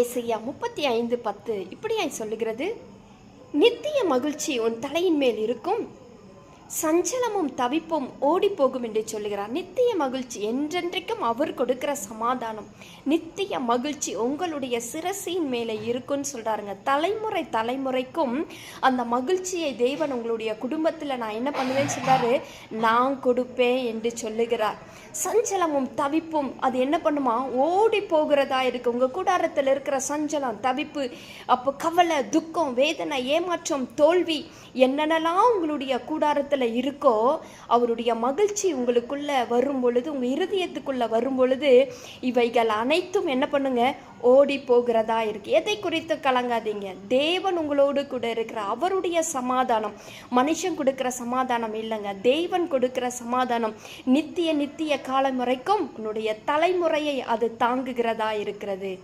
ஏசையா முப்பத்தி ஐந்து பத்து இப்படியாய் சொல்லுகிறது நித்திய மகிழ்ச்சி உன் தலையின் மேல் இருக்கும். சஞ்சலமும் தவிப்பும் ஓடி போகும் என்று சொல்லுகிறார். நித்திய மகிழ்ச்சி என்றென்றைக்கும் அவர் கொடுக்கிற சமாதானம். நித்திய மகிழ்ச்சி உங்களுடைய சிரசின் மேலே இருக்குன்னு சொல்கிறாருங்க தலைமுறை தலைமுறைக்கும் அந்த மகிழ்ச்சியை தேவன் உங்களுடைய குடும்பத்தில் நான் என்ன பண்ணுவேன்னு சொல்கிறாரு நான் கொடுப்பேன் என்று சொல்லுகிறார். சஞ்சலமும் தவிப்பும் அது என்ன பண்ணுமா? ஓடி போகிறதா இருக்கு. உங்கள் கூடாரத்தில் இருக்கிற சஞ்சலம் தவிப்பு அப்போ கவலை துக்கம் வேதனை ஏமாற்றம் தோல்வி என்னென்னலாம் உங்களுடைய கூடாரத்தில் இருக்கோ அவருடைய மகிழ்ச்சி உங்களுக்குள்ள வரும் பொழுது உங்கள் இருதயத்துக்குள்ள வரும் பொழுது இவைகள் அனைத்தும் என்ன பண்ணுங்க? ஓடி போகிறதா இருக்கு. எதை குறித்து கலங்காதீங்க. தேவன் உங்களோடு கூட இருக்கிற அவருடைய சமாதானம் மனுஷன் கொடுக்குற சமாதானம் இல்லைங்க. தேவன் கொடுக்குற சமாதானம் நித்திய நித்திய காலம் வரைக்கும் உன்னுடைய தலைமுறையை அது தாங்குகிறதா இருக்கிறது.